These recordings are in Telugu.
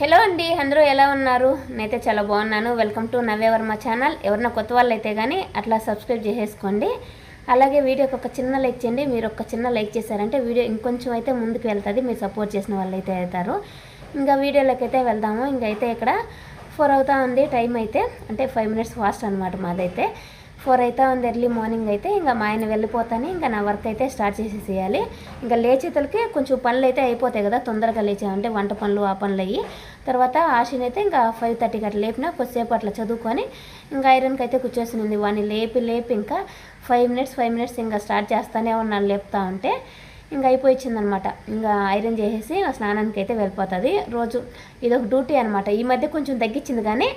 హలో అండి అందరూ ఎలా ఉన్నారు? నేనైతే చాలా బాగున్నాను. Welcome to Navya Varma channel. ఎవరన్నా కొత్త వాళ్ళు అయితే కానీ అట్లా సబ్స్క్రైబ్ చేసేసుకోండి. అలాగే వీడియోకి ఒక చిన్న లైక్ చేయండి. మీరు ఒక చిన్న లైక్ చేశారంటే వీడియో ఇంకొంచెం అయితే ముందుకు వెళ్తుంది. మీరు సపోర్ట్ చేసిన వాళ్ళు అయితే అవుతారు. ఇంకా వీడియోలోకి అయితే వెళ్దాము. ఇంకైతే ఇక్కడ ఫోర్ అవుతా ఉంది టైం అయితే. అంటే ఫైవ్ మినిట్స్ ఫాస్ట్ అనమాట మాదైతే. ఫోర్ అయితే ఉంది ఎర్లీ మార్నింగ్ అయితే ఇంకా మా ఆయన వెళ్ళిపోతాను ఇంకా నా వర్క్ అయితే స్టార్ట్ చేసేసేయాలి. ఇంకా లేచేతలకి కొంచెం పనులు అయితే అయిపోతాయి కదా తొందరగా లేచామంటే వంట పనులు ఆ పనులు అయ్యి. తర్వాత ఆశని అయితే ఇంకా ఫైవ్ థర్టీకి అట్లా లేపినా కొద్దిసేపు అట్లా చదువుకొని ఇంకా ఐరన్కి అయితే కూర్చేసింది వాడిని లేపి లేపి ఇంకా ఫైవ్ మినిట్స్ ఫైవ్ మినిట్స్ ఇంకా స్టార్ట్ చేస్తానే ఉన్నాను లేపుతా ఉంటే. ఇంకా అయిపోయిందనమాట ఇంకా ఐరన్ చేసేసి స్నానానికి అయితే వెళ్ళిపోతుంది. రోజు ఇదొక డ్యూటీ అనమాట. ఈ మధ్య కొంచెం తగ్గించింది కానీ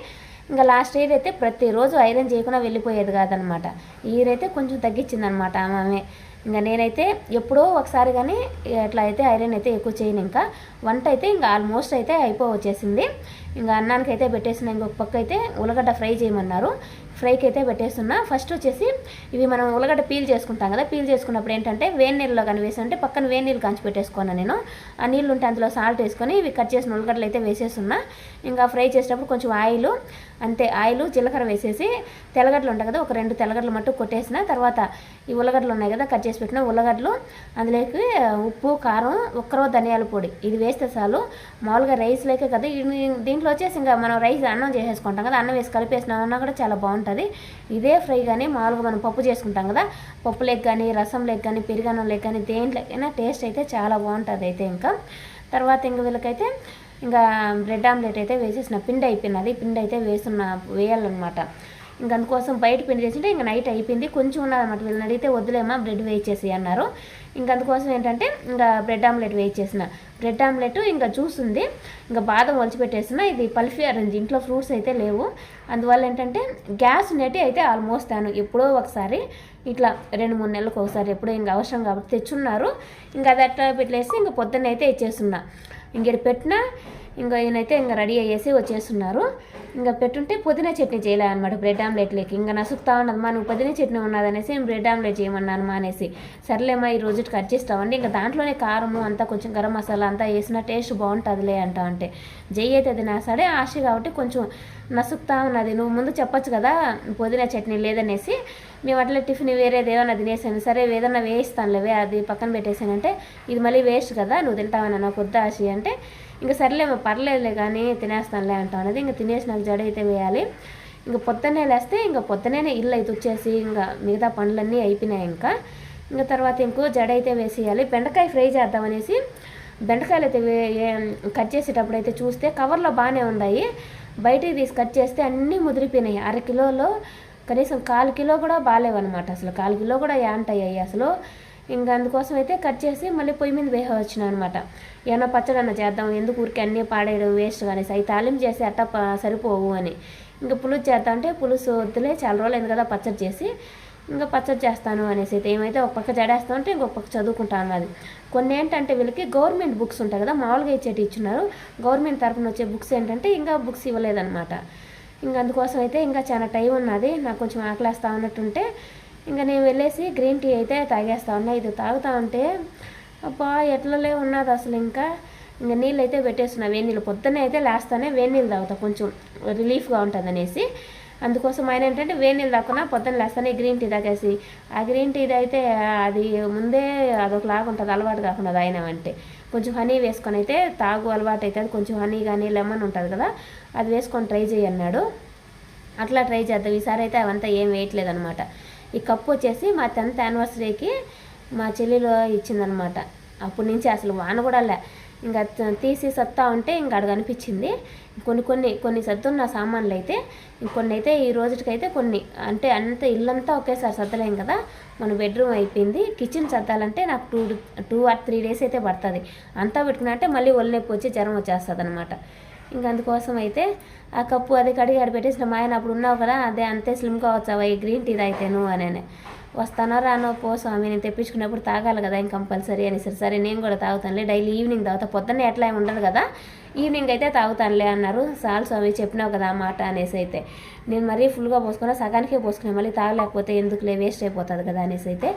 ఇంకా లాస్ట్ ఇయర్ అయితే ప్రతిరోజు ఐరన్ చేయకుండా వెళ్ళిపోయేది కాదనమాట. ఇయర్ అయితే కొంచెం తగ్గించింది అనమాట ఆమె ఇంకా నేనైతే ఎప్పుడో ఒకసారి కానీ అట్లా అయితే ఐరన్ అయితే ఎక్కువ చేయను ఇంకా. వంట అయితే ఇంకా ఆల్మోస్ట్ అయితే అయిపో వచ్చేసింది. ఇంకా అన్నానికి అయితే పెట్టేసిన ఇంకొక పక్క అయితే ఉలగడ్డ ఫ్రై చేయమన్నారు. ఫ్రైకి అయితే పెట్టేస్తున్నా. ఫస్ట్ వచ్చేసి ఇవి మనం ఉల్లగడ్డ పీల్ చేసుకుంటాం కదా పీల్ చేసుకున్నప్పుడు ఏంటంటే వేడి నీళ్ళలో కానీ వేసి పక్కన వేడి నీళ్ళు కాంచి పెట్టేసుకున్నాను నేను. ఆ నీళ్ళు ఉంటే అందులో సాల్ట్ వేసుకొని ఇవి కట్ చేసిన ఉల్లగడ్డలు అయితే వేసేస్తున్నా. ఇంకా ఫ్రై చేసేటప్పుడు కొంచెం ఆయిల్ అంతే ఆయిల్ జీలకర్ర వేసేసి తెల్లగడ్డలు ఉంటాయి కదా ఒక రెండు తెల్లగడ్డలు మట్టు కొట్టేసిన. తర్వాత ఈ ఉల్లగడ్డలు ఉన్నాయి కదా కట్ చేసి పెట్టిన ఉల్లగడ్డలు. అందులోకి ఉప్పు కారం ఒక్కరో ధనియాల పొడి. ఇది వేస్తే చాలు. మామూలుగా రైస్లోకే కదా దీంట్లో వచ్చేసి ఇంకా మనం రైస్ అన్నం చేసేసుకుంటాం కదా అన్నం వేసి కలిపేసినా కూడా చాలా బాగుంటుంది. ఇదే ఫ్రై కానీ మామూలుగా మనం పప్పు చేసుకుంటాం కదా పప్పు లేక కానీ రసం లేక కానీ పెరుగన్నం లేక కానీ దేంట్లోకైనా టేస్ట్ అయితే చాలా బాగుంటుంది అయితే ఇంకా. తర్వాత ఇంక వీళ్ళకైతే ఇంకా బ్రెడ్ ఆమ్లెట్ అయితే వేసేసిన పిండి అయిపోయినది. పిండి అయితే వేస్తున్న వేయాలన్నమాట. ఇంక అందుకోసం బయట పిండి చేసింటే ఇంకా నైట్ అయిపోయింది. కొంచెం ఉన్నదన్నమాట. వీళ్ళని అడిగితే వద్దులేమా బ్రెడ్ వేయించేసి అన్నారు. ఇంక అందుకోసం ఏంటంటే ఇంకా బ్రెడ్ ఆమ్లెట్ వేయించేసిన బ్రెడ్ ఆమ్లెట్ ఇంకా జ్యూస్ ఉంది. ఇంకా బాదం ఒలిచిపెట్టేసిన. ఇది పల్ఫీ ఆరెంజ్. ఇంట్లో ఫ్రూట్స్ అయితే లేవు. అందువల్ల ఏంటంటే గ్యాస్ నెట్టి అయితే ఆల్మోస్ట్ తాను ఎప్పుడో ఒకసారి ఇట్లా రెండు మూడు నెలలకు ఒకసారి ఎప్పుడో ఇంకా అవసరం కాబట్టి తెచ్చున్నారు. ఇంకా అది అట్లా పెట్టేసి ఇంకా పొద్దున్న అయితే ఇచ్చేస్తున్నా. ఇంక పెట్టినా ఇంకా ఈయనైతే ఇంకా రెడీ అయ్యేసి వచ్చేస్తున్నారు. ఇంకా పెట్టుంటే పుదీనా చట్నీ చేయలే అనమాట బ్రెడ్ ఆమ్లెట్లోకి ఇంకా నసుకుతా ఉన్నదమ్మా నువ్వు పుదీనా చట్నీ ఉన్నదనేసి నేను బ్రెడ్ ఆమ్లెట్ చేయమన్నాను మా అనేసి. సర్లేమ్మా ఈ రోజు కట్ చేస్తామండి ఇంకా దాంట్లోనే కారము అంతా కొంచెం గరం మసాలా అంతా వేసిన టేస్ట్ బాగుంటుందిలే అంటా అంటే. జై అయితే సరే ఆశ కాబట్టి కొంచెం నసుకుతా ఉన్నది. నువ్వు ముందు చెప్పొచ్చు కదా పుదీనా చట్నీ లేదనేసి. మేము అట్లా టిఫిన్ వేరేది ఏమైనా తినేసాను సరే ఏదన్నా వేయిస్తానులేవే అది పక్కన పెట్టేసానంటే ఇది మళ్ళీ వేస్ట్ కదా నువ్వు తింటావని నాకు వద్దా ఆశ అంటే ఇంకా సర్లేమో పర్లేదులే కానీ తినేస్తానులే అంటాం అనేది ఇంకా తినేసి నాకు జడ అయితే వేయాలి. ఇంకా పొద్దున్నే లేస్తే ఇంకా పొద్దునే ఇల్లు అయితే వచ్చేసి ఇంకా మిగతా పనులన్నీ అయిపోయినాయి ఇంకా. ఇంకా తర్వాత ఇంకో జడ అయితే వేసేయాలి. బెండకాయ ఫ్రై చేద్దామనేసి బెండకాయలు అయితే వే ఏ- కట్ చేసేటప్పుడు అయితే చూస్తే కవర్లో బాగానే ఉన్నాయి. బయటికి తీసి కట్ చేస్తే అన్నీ ముదిరిపోయినాయి. అర కిలోలో కనీసం కాలు కిలో కూడా బాగాలేవన్నమాట అసలు. కాలు కిలో కూడా యాంటయ్యాయి అసలు. ఇంకా అందుకోసం అయితే కట్ చేసి మళ్ళీ పొయ్యి మీద వేహ అనమాట ఏమన్నా పచ్చడన్నా చేద్దాం ఎందుకు ఊరికి అన్నీ పాడేయడం వేస్ట్ కానీ అవి తాలింపు చేసి అట్ట సరిపోవు అని. ఇంకా పులుసు చేద్దాం అంటే పులుసు వద్దులే చాలా రోజులు అయింది కదా పచ్చడి చేసి. ఇంకా పచ్చడి చేస్తాను అనేసి అయితే ఏమైతే ఒక పక్క జడేస్తా ఉంటే ఇంకొక పక్క చదువుకుంటాను అది కొన్ని ఏంటంటే వీళ్ళకి గవర్నమెంట్ బుక్స్ ఉంటాయి కదా మామూలుగా ఇచ్చేటి ఇచ్చున్నారు గవర్నమెంట్ తరఫున వచ్చే బుక్స్ ఏంటంటే ఇంకా బుక్స్ ఇవ్వలేదన్నమాట. ఇంకా అందుకోసం అయితే ఇంకా చాలా టైం ఉన్నది నాకు కొంచెం ఆకలేస్తా ఉన్నట్టుంటే ఇంకా నేను వెళ్ళేసి గ్రీన్ టీ అయితే తాగేస్తా ఉన్నా. ఇది తాగుతా ఉంటే అబ్బా ఎట్లలే ఉన్నది అసలు ఇంకా. ఇంకా నీళ్ళు అయితే పెట్టేస్తున్నా వేడి నీళ్ళు. పొద్దున్నే అయితే లేస్తానే వేడి నీళ్ళు తాగుతా కొంచెం రిలీఫ్గా ఉంటుంది అనేసి. అందుకోసం ఆయన ఏంటంటే వేడి నీళ్ళు తాకుండా పొద్దున్న లేస్తానే గ్రీన్ టీ తాగేసి. ఆ గ్రీన్ టీ అయితే అది ముందే అదొక లాగా ఉంటుంది అలవాటు కాకుండా ఆయన అంటే. కొంచెం హనీ వేసుకొని అయితే తాగు అలవాటు అయితే కొంచెం హనీ కానీ లెమన్ ఉంటుంది కదా అది వేసుకొని ట్రై చేయి అన్నాడు. అట్లా ట్రై చేద్దాం. ఈసారి అయితే అవంతా ఏం వేయట్లేదు అనమాట ఈ కప్పు వచ్చేసి మా టెన్త్ యానివర్సరీకి మా చెల్లిలో ఇచ్చిందనమాట అప్పటి నుంచి అసలు వాన కూడా లే. ఇంకా తీసి సత్తా ఉంటే ఇంకా అక్కడ కనిపించింది. కొన్ని కొన్ని కొన్ని సర్దున్న సామాన్లు అయితే ఇంకొన్ని అయితే ఈ రోజుకైతే కొన్ని. అంటే అంత ఇల్లంతా ఒకేసారి సర్దలేం కదా. మన బెడ్రూమ్ అయిపోయింది. కిచెన్ సర్దాలంటే నాకు two two or three days అయితే పడుతుంది. అంతా పెట్టుకున్నట్టే మళ్ళీ ఒళ్ళు నొప్పి వచ్చి జ్వరం వచ్చేస్తుంది అనమాట ఇంక అందుకోసం అయితే ఆ కప్పు అది కడిగి ఆడ పెట్టేసిన మా ఆయన అప్పుడు ఉన్నావు కదా అదే అంతే స్లిమ్ కావచ్చు ఈ గ్రీన్ టీ తాగితే నువ్వు అని వస్తానో రానో పో స్వామి నేను తెప్పించుకున్నప్పుడు తాగాలి కదా ఇంక కంపల్సరీ అని సరే సరే నేను కూడా తాగుతానులే డైలీ ఈవినింగ్ తాగుతా పొద్దున్నే ఎట్లా ఉండదు కదా ఈవినింగ్ అయితే తాగుతానులే అన్నారు. చాలు స్వామి చెప్పినావు కదా మాట అనేసి అయితే. నేను మరీ ఫుల్గా పోసుకున్నా సగానికే పోసుకున్నా మళ్ళీ తాగలేకపోతే ఎందుకులే వేస్ట్ అయిపోతుంది కదా అనేసి అయితే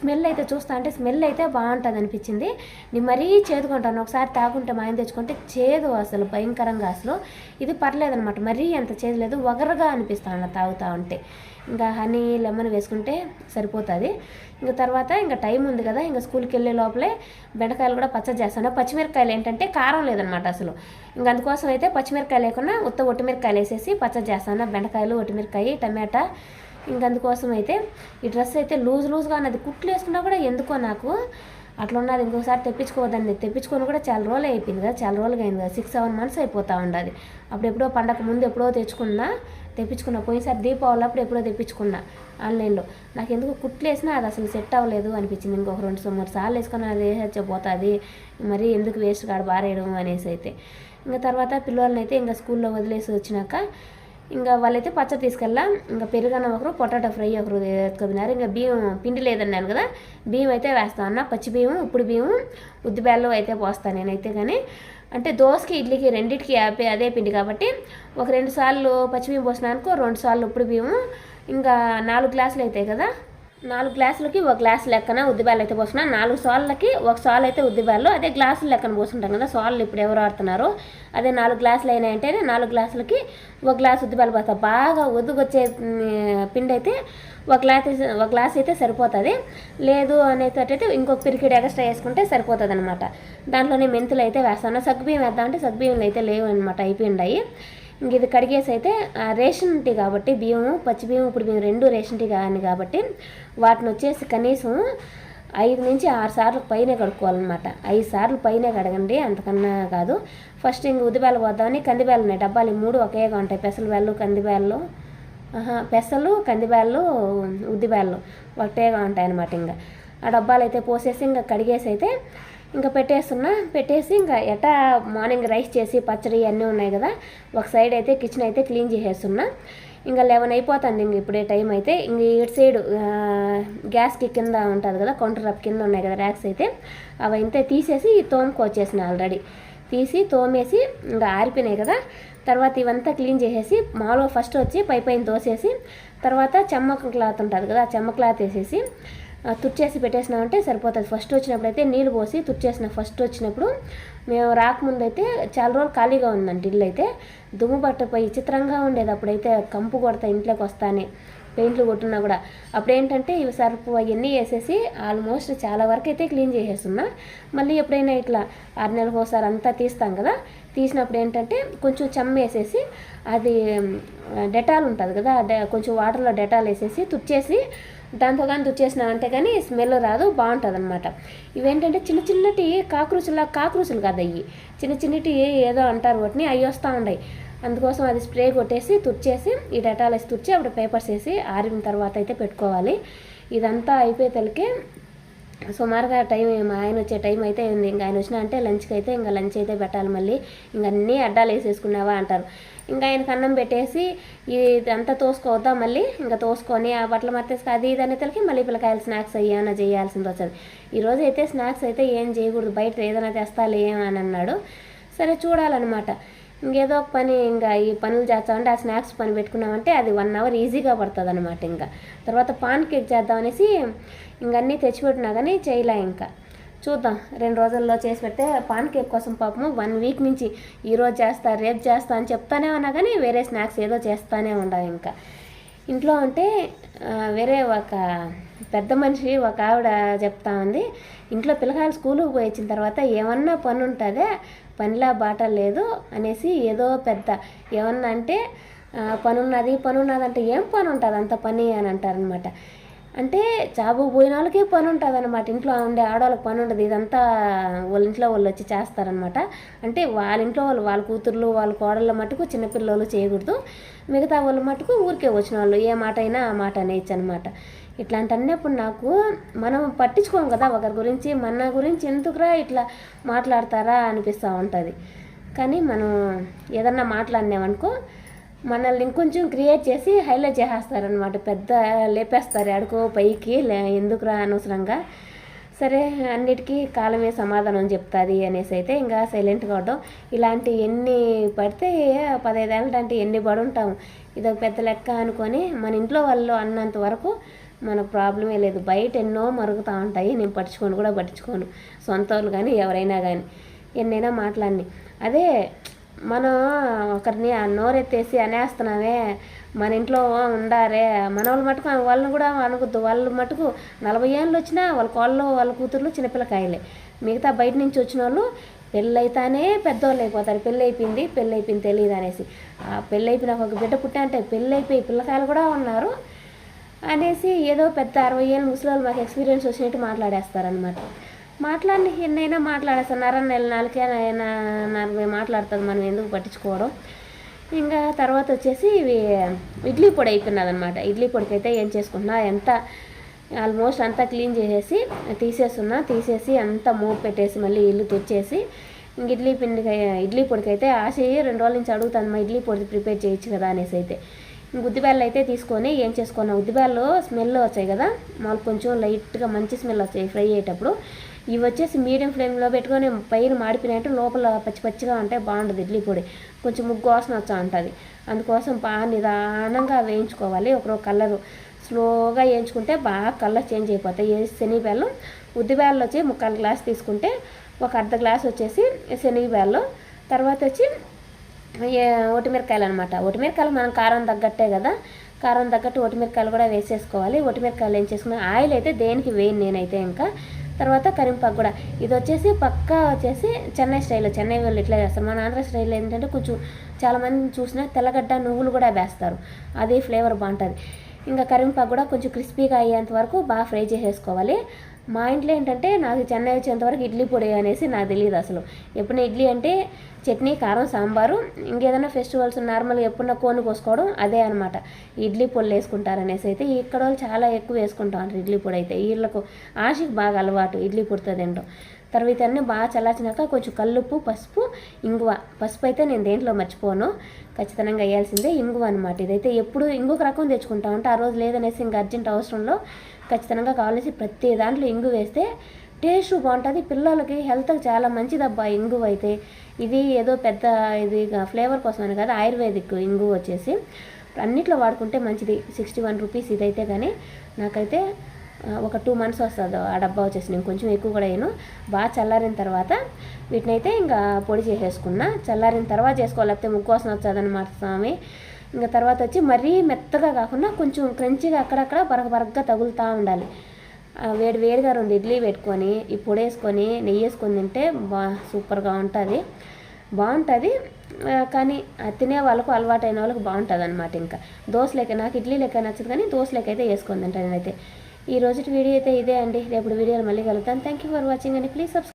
స్మెల్ అయితే చూస్తా అంటే స్మెల్ అయితే బాగుంటుంది అనిపించింది. నేను మరీ చేదుకుంటాను. ఒకసారి తాగుంటే మా తెచ్చుకుంటే చేదు అసలు భయంకరంగా అసలు. ఇది పర్లేదనమాట మరీ అంత చేదు లేదు వగరగా అనిపిస్తాను ఉన్నా తాగుతా ఉంటే. ఇంకా హనీ లెమన్ వేసుకుంటే సరిపోతుంది. ఇంకా తర్వాత ఇంకా టైం ఉంది కదా ఇంకా స్కూల్కి వెళ్ళే లోపలే బెండకాయలు కూడా పచ్చడి చేస్తాను. పచ్చిమిరపకాయలు ఏంటంటే కారం లేదనమాట అసలు. ఇంకా అందుకోసం అయితే పచ్చిమిరపకాయలు లేకుండా ఉత్త ఒట్టిమిరకాయలు వేసేసి పచ్చడి చేస్తాను. బెండకాయలు ఒట్టిమిరకాయ టమాటా. ఇంకందుకోసం అయితే ఈ డ్రెస్ అయితే లూజ్ లూజ్గా ఉన్నది. కుట్లు వేసుకున్నా కూడా ఎందుకో నాకు అట్లా ఉన్నది. ఇంకోసారి తెప్పించుకోవద్దండి తెప్పించుకొని కూడా చాలా రోజులు అయిపోయింది కదా చాలా రోజులుగా అయింది కదా. సిక్స్ సెవెన్ మంత్స్ అయిపోతూ ఉండదు. అప్పుడు ఎప్పుడో పండగ ముందు ఎప్పుడో తెచ్చుకున్నా తెప్పించుకున్నా. పోయినసారి దీపావళి అప్పుడు ఎప్పుడో తెప్పించుకున్నా ఆన్లైన్లో. నాకు ఎందుకు కుట్లు వేసినా అది అసలు సెట్ అవ్వలేదు అనిపించింది. ఇంకొక రెండు మూడు సార్లు వేసుకొని అది వేసొచ్చపోతుంది మరి ఎందుకు వేస్ట్ కాడ బారేయడం అనేసి అయితే. ఇంకా తర్వాత పిల్లల్ని అయితే ఇంకా స్కూల్లో వదిలేసి వచ్చినాక ఇంకా వాళ్ళైతే పచ్చడి తీసుకెళ్ళా. ఇంకా పెరుగన్నం ఒకరు పొటాటో ఫ్రై ఒకరు ఎత్తుకున్నారు ఇంకా బియ్యం పిండి లేదన్నాను కదా బియ్యం అయితే వేస్తాను అన్న. పచ్చి బియ్యం ఇప్పుడు బియ్యం ఉద్దిబేళ్ళు అయితే పోస్తాను నేనైతే కానీ అంటే దోశకి ఇడ్లీకి రెండింటికి యాభై అదే పిండి కాబట్టి ఒక రెండు సార్లు పచ్చి పోసినానుకో రెండు సార్లు ఇప్పుడు బియ్యము ఇంకా నాలుగు గ్లాసులు అవుతాయి కదా. నాలుగు గ్లాసులకి ఒక గ్లాస్ లెక్కన ఉద్దిబాలు అయితే పోసిన నాలుగు సార్లకి ఒక సాల్ అయితే ఉద్దిబాలు అదే గ్లాసులు లెక్కన పోసుంటాం కదా సార్లు ఇప్పుడు ఎవరు ఆడుతున్నారు అదే నాలుగు గ్లాసులు అయినాయంటే నాలుగు గ్లాసులకి ఒక గ్లాస్ ఉద్దిబాలు పోతా బాగా ఒదుగొచ్చే పిండి అయితే ఒక గ్లాస్ ఒక గ్లాస్ అయితే సరిపోతుంది. లేదు అనేటట్టయితే ఇంకొక పిరికిడి ఎక్స్ట్రా వేసుకుంటే సరిపోతుంది అనమాట దాంట్లోనే మెంతులు అయితే వేస్తాను. సగ్గుబియ్యం వేద్దామంటే సగ్గుబియ్యం అయితే లేవు అనమాట అయిపోయిండాయి ఇంక ఇది కడిగేసి అయితే ఆ, రేషన్ టీ కాబట్టి బియ్యము పచ్చి బియ్యం ఇప్పుడు బియ్యం రెండు రేషన్ టీ కానీ కాబట్టి వాటిని వచ్చేసి కనీసం ఐదు నుంచి ఆరు సార్లు పైనే కడుక్కోవాలన్నమాట. ఐదు సార్లు పైనే కడగండి అంతకన్నా కాదు. ఫస్ట్ ఇంక ఉద్దిబేలు పోద్దామని కందిబేలు ఉన్నాయి. డబ్బాలు మూడు ఒకేగా ఉంటాయి. పెసలు బేళ్ళు కందిబేళ్ళు ఆహా, పెసలు కందిబేళ్ళు ఉద్దిబేళ్ళు ఒకటేగా ఉంటాయి అన్నమాట ఇంకా. ఆ డబ్బాలు అయితే పోసేసి ఇంకా కడిగేసి అయితే ఇంకా పెట్టేస్తున్నా. పెట్టేసి ఇంకా ఎట్టా మార్నింగ్ రైస్ చేసి పచ్చడి అన్నీ ఉన్నాయి కదా. ఒక సైడ్ అయితే కిచెన్ అయితే క్లీన్ చేసేస్తున్నా. ఇంకా లెవెన్ అయిపోతుంది ఇంక ఇప్పుడే టైం అయితే. ఇంక ఇటు సైడ్ గ్యాస్కి కింద ఉంటుంది కదా కౌంటర్ అప్ కింద ఉన్నాయి కదా ర్యాక్స్ అయితే. అవి అయితే తీసేసి తోముకు వచ్చేసిన ఆల్రెడీ. తీసి తోమేసి ఇంకా ఆరిపోయినాయి కదా. తర్వాత ఇవంతా క్లీన్ చేసేసి మామూలుగా ఫస్ట్ వచ్చి పై పైన తోసేసి తర్వాత చెమ్మక క్లాత్ ఉంటుంది కదా ఆ చెమ్మ క్లాత్ వేసేసి తుడిచేసి పెట్టేసినామంటే సరిపోతుంది. ఫస్ట్ వచ్చినప్పుడు అయితే నీళ్ళు పోసి తుడిచేసిన ఫస్ట్ వచ్చినప్పుడు మేము రాకముందు అయితే చాలా రోజులు ఖాళీగా ఉందండి ఇల్లు అయితే. దుమ్ము పట్టపోయి చిత్రంగా ఉండేది అప్పుడైతే కంపు కొడతా ఇంట్లోకి వస్తానే పెయింట్లు కొట్టున్నా కూడా. అప్పుడు ఏంటంటే ఇవి సరుపు అవన్నీ వేసేసి ఆల్మోస్ట్ చాలా వరకు అయితే క్లీన్ చేసేస్తున్నా. మళ్ళీ ఎప్పుడైనా ఇట్లా ఆరు నెలలకు ఒకసారి అంతా తీస్తాం కదా తీసినప్పుడు ఏంటంటే కొంచెం చెమ్మ వేసేసి అది డెటాల్ ఉంటుంది కదా డె- కొంచెం వాటర్లో డెటాల్ వేసేసి తుచ్చేసి దాంతో కానీ తుచ్చేసినామంటే కానీ స్మెల్ రాదు బాగుంటుంది అనమాట ఇవేంటంటే చిన్న చిన్నటి కాక్రూచులా కాక్రూచులు కాదు అయ్యి. చిన్న చిన్నటి ఏదో అంటారు వాటిని అవి వస్తూ ఉన్నాయి అందుకోసం అది స్ప్రే కొట్టేసి తుడిచేసి ఈ డెటాల్ వేసి తుడిచి అప్పుడు పేపర్స్ వేసి ఆరిన తర్వాత అయితే పెట్టుకోవాలి. ఇదంతా అయిపోయే తలకి సుమారుగా టైం మా ఆయన వచ్చే టైం అయితే ఇంకా ఆయన వచ్చిన అంటే లంచ్కి అయితే ఇంకా లంచ్ అయితే పెట్టాలి మళ్ళీ. ఇంక అన్నీ అడ్డాలు వేసేసుకున్నావా అంటారు. ఇంకా ఆయనకి అన్నం పెట్టేసి ఇదంతా తోసుకోవద్దా మళ్ళీ? ఇంకా తోసుకొని ఆ బట్టలు మర్తేసి అది ఇది అనేతలకి మళ్ళీ పిల్లకాయలు స్నాక్స్ అయ్యానా చేయాల్సింది వచ్చేది. ఈరోజు అయితే స్నాక్స్ అయితే ఏం చేయకూడదు. బయట ఏదైనా తెస్తాలే అని అన్నాడు. సరే చూడాలన్నమాట. ఇంకేదో ఒక పని ఇంకా ఈ పనులు చేస్తామంటే ఆ స్నాక్స్ పని పెట్టుకున్నామంటే అది వన్ అవర్ ఈజీగా పడుతుంది అనమాట ఇంకా. తర్వాత పాన్ కేక్ చేద్దామనేసి అనేసి అన్నీ తెచ్చిపెట్టినా కానీ చేయలే ఇంకా. చూద్దాం రెండు రోజుల్లో చేసి పెడితే పాన్ కేక్ కోసం పాపము వన్ వీక్ నుంచి ఈరోజు చేస్తా రేపు చేస్తా అని చెప్తానే ఉన్నా కానీ వేరే స్నాక్స్ ఏదో చేస్తానే ఉండాలి ఇంకా. ఇంట్లో అంటే వేరే ఒక పెద్ద మనిషి ఒక ఆవిడ చెప్తా ఉంది ఇంట్లో పిల్లకాయలు స్కూల్కి పోయి వచ్చిన తర్వాత ఏమన్నా పని ఉంటుందే? పనిలా బాట లేదు అనేసి ఏదో పెద్ద ఏమన్నా అంటే పనున్నది పనున్నది అంటే ఏం పని ఉంటుంది? అంత పని అని అంటారనమాట అంటే జాబు పోయిన వాళ్ళకి పని ఉంటుంది అనమాట ఇంట్లో ఉండే ఆడవాళ్ళకి పని ఉండదు ఇదంతా వాళ్ళ ఇంట్లో వాళ్ళు వచ్చి చేస్తారనమాట అంటే వాళ్ళ ఇంట్లో వాళ్ళు వాళ్ళ కూతుర్లు వాళ్ళ కోడళ్ళ మటుకు చిన్నపిల్లలు చేయకూడదు. మిగతా వాళ్ళ మటుకు ఊరికే వచ్చిన వాళ్ళు ఏ మాట అయినా ఆ మాట అనేయచ్చు అనమాట ఇట్లాంటి అన్నప్పుడు నాకు మనం పట్టించుకోం కదా ఒకరి గురించి మన గురించి ఎందుకురా ఇట్లా మాట్లాడతారా అనిపిస్తూ ఉంటుంది. కానీ మనం ఏదన్నా మాట్లాడినామనుకో మనల్ని ఇంకొంచెం క్రియేట్ చేసి హైలైట్ చేసేస్తారనమాట పెద్ద లేపేస్తారు ఎడుకో పైకి లే ఎందుకురా అనవసరంగా. సరే అన్నిటికీ కాలమే సమాధానం చెప్తుంది అనేసి అయితే ఇంకా సైలెంట్గా ఉండడం ఇలాంటి ఎన్ని పడితే పదహైదేళ్ళ అంటే ఎన్ని పడి ఇదొక పెద్ద లెక్క అనుకొని మన ఇంట్లో వాళ్ళు అన్నంత వరకు మనకు ప్రాబ్లమే లేదు. బయట ఎన్నో మరుగుతూ ఉంటాయి. నేను పట్టించుకొని కూడా పట్టించుకోను. సొంత వాళ్ళు కానీ ఎవరైనా కానీ ఎన్నైనా మాట్లాడిని. అదే మనం ఒకరిని నోరెత్తేసి అనేస్తున్నామే మన ఇంట్లో ఉండారే మన వాళ్ళు మటుకు వాళ్ళని కూడా అనుకుద్దు వాళ్ళు మటుకు నలభై ఏళ్ళు వచ్చినా వాళ్ళ కోళ్ళు వాళ్ళ కూతుర్లు చిన్నపిల్లకాయలే. మిగతా బయట నుంచి వచ్చిన వాళ్ళు పెళ్ళైతానే పెద్దవాళ్ళు అయిపోతారు. పెళ్ళి అయిపోయింది పెళ్ళి అయిపోయింది తెలియదు అనేసి. ఆ పెళ్ళి అయిపోయిన ఒక బిడ్డ పుట్టా అంటే పెళ్ళి అయిపోయి పిల్లకాయలు కూడా ఉన్నారు అనేసి ఏదో పెద్ద అరవై ఏళ్ళు ముసలి మాకు ఎక్స్పీరియన్స్ వచ్చినట్టు మాట్లాడేస్తారనమాట మాట్లాడి ఎన్నైనా మాట్లాడేస్తాను. నర నెల నాలుగే నలభై మాట్లాడుతుంది. మనం ఎందుకు పట్టించుకోవడం? ఇంకా తర్వాత వచ్చేసి ఇవి ఇడ్లీ పొడి అయిపోయినది అనమాట ఇడ్లీ పొడికి అయితే ఏం చేసుకుంటున్నా ఎంత ఆల్మోస్ట్ అంతా క్లీన్ చేసేసి తీసేస్తున్నా. తీసేసి అంతా మూపు పెట్టేసి మళ్ళీ ఇల్లు తెచ్చేసి ఇంక ఇడ్లీ పిండికి ఇడ్లీ పొడికి అయితే ఆశ రెండు రోజుల నుంచి అడుగుతాను మా ఇడ్లీ పొడి ప్రిపేర్ చేయొచ్చు కదా అనేసి అయితే. ఇంక ఉద్దిబేళ్ళు అయితే తీసుకొని ఏం చేసుకున్నా ఉద్దిబేళ్ళు స్మెల్ వచ్చాయి కదా. మాకు కొంచెం లైట్గా మంచి స్మెల్ వచ్చాయి ఫ్రై అయ్యేటప్పుడు. ఇవి వచ్చేసి మీడియం ఫ్లేమ్లో పెట్టుకొని పైన మాడిపోయినట్టు లోపల పచ్చి పచ్చిగా ఉంటే బాగుంటుంది ఇడ్లీ పొడి. కొంచెం ముగ్గు వాసన వచ్చా ఉంటుంది అందుకోసం బాగా నిదానంగా వేయించుకోవాలి ఒకరో కలరు. స్లోగా వేయించుకుంటే బాగా కలర్ చేంజ్ అయిపోతాయి. ఏ శనగబెల్లం ఉద్దిబేళ్ళు వచ్చి ముక్కాలు గ్లాస్ తీసుకుంటే ఒక అర్ధ గ్లాస్ వచ్చేసి శనగబెల్లం. తర్వాత వచ్చి ఒటిమిరకాయలు అనమాట ఒటిమిరకాయలు మనం కారం తగ్గట్టే కదా. కారం తగ్గట్టు ఒటిమిరకాయలు కూడా వేసేసుకోవాలి. ఒటిమిరకాయలు ఏం చేసుకున్నా ఆయిల్ అయితే దేనికి వేయను నేనైతే ఇంకా. తర్వాత కరింపాకు కూడా. ఇది వచ్చేసి పక్కా వచ్చేసి చెన్నై స్టైల్లో చెన్నై వాళ్ళు ఇట్లా చేస్తారు. మన ఆంధ్ర స్టైల్లో ఏంటంటే కొంచెం చాలామంది చూసినా తెల్లగడ్డ నువ్వులు కూడా వేస్తారు. అది ఫ్లేవర్ బాగుంటుంది. ఇంకా కరింపాకు కూడా కొంచెం క్రిస్పీగా అయ్యేంత వరకు బాగా ఫ్రై చేసేసుకోవాలి. మా ఇంట్లో ఏంటంటే నాకు చెన్నై వచ్చేంతవరకు ఇడ్లీ పొడి అనేసి నాకు తెలియదు అసలు. ఎప్పుడైనా ఇడ్లీ అంటే చట్నీ కారం సాంబారు ఇంకేదైనా ఫెస్టివల్స్ నార్మల్గా ఎప్పుడన్నా కోను కోసుకోవడం అదే అనమాట ఇడ్లీ పొడి వేసుకుంటారు అనేసి అయితే ఇక్కడ వాళ్ళు చాలా ఎక్కువ వేసుకుంటారు ఇడ్లీ పొడి అయితే. వీళ్ళకు ఆశకి బాగా అలవాటు ఇడ్లీ పొడితో తినడం. తర్వాత అన్నీ బాగా చల్లార్చినాక కొంచెం కల్లుప్పు పసుపు ఇంగువ. పసుపు అయితే నేను దేంట్లో మర్చిపోను. ఖచ్చితంగా వేయాల్సిందే ఇంగువ అనమాట ఇదైతే. ఎప్పుడు ఇంకొక రకం తెచ్చుకుంటా ఉంటే ఆ రోజు లేదనేసి ఇంకా అర్జెంట్ అవసరంలో ఖచ్చితంగా కావాల్సి ప్రతి దాంట్లో ఇంగు వేస్తే టేస్ట్ బాగుంటుంది. పిల్లలకి హెల్త్కి చాలా మంచిదబ్బా ఇంగు అయితే. ఇది ఏదో పెద్ద ఇది ఫ్లేవర్ కోసమని కాదు ఆయుర్వేదిక్ ఇంగు వచ్చేసి. అన్నిట్లో వాడుకుంటే మంచిది. సిక్స్టీ వన్ రూపీస్ ఇదైతే కానీ నాకైతే ఒక టూ మంత్స్ వస్తుంది ఆ డబ్బా వచ్చేసి. నేను కొంచెం ఎక్కువ కూడా వేయను. బాగా చల్లారిన తర్వాత వీటిని అయితే ఇంకా పొడి చేసేసుకున్నా. చల్లారిన తర్వాత చేసుకోవాలి. లేకపోతే ముక్కు వాసన వచ్చేదన్నమాట స్వామి. ఇంకా తర్వాత వచ్చి మరీ మెత్తగా కాకుండా కొంచెం క్రంచిగా అక్కడక్కడ బరగ బరగ్గా తగులుతూ ఉండాలి. వేడి వేడిగా రెండు ఇడ్లీ పెట్టుకొని ఈ పొడి వేసుకొని నెయ్యి వేసుకొని తింటే బా సూపర్గా ఉంటుంది. బాగుంటుంది కానీ తినే వాళ్ళకు అలవాటైన వాళ్ళకి బాగుంటుంది అనమాట ఇంకా. దోశ లెక్క నాకు ఇడ్లీ లెక్క నచ్చదు కానీ దోశ లెక్క అయితే వేసుకొని తింటాను నేనైతే. ఈ రోజు వీడియో అయితే ఇదే అండి. రేపు వీడియోలు మళ్ళీ కలుగుతాను థ్యాంక్ యూ ఫర్ వాచింగ్ అండి. Please subscribe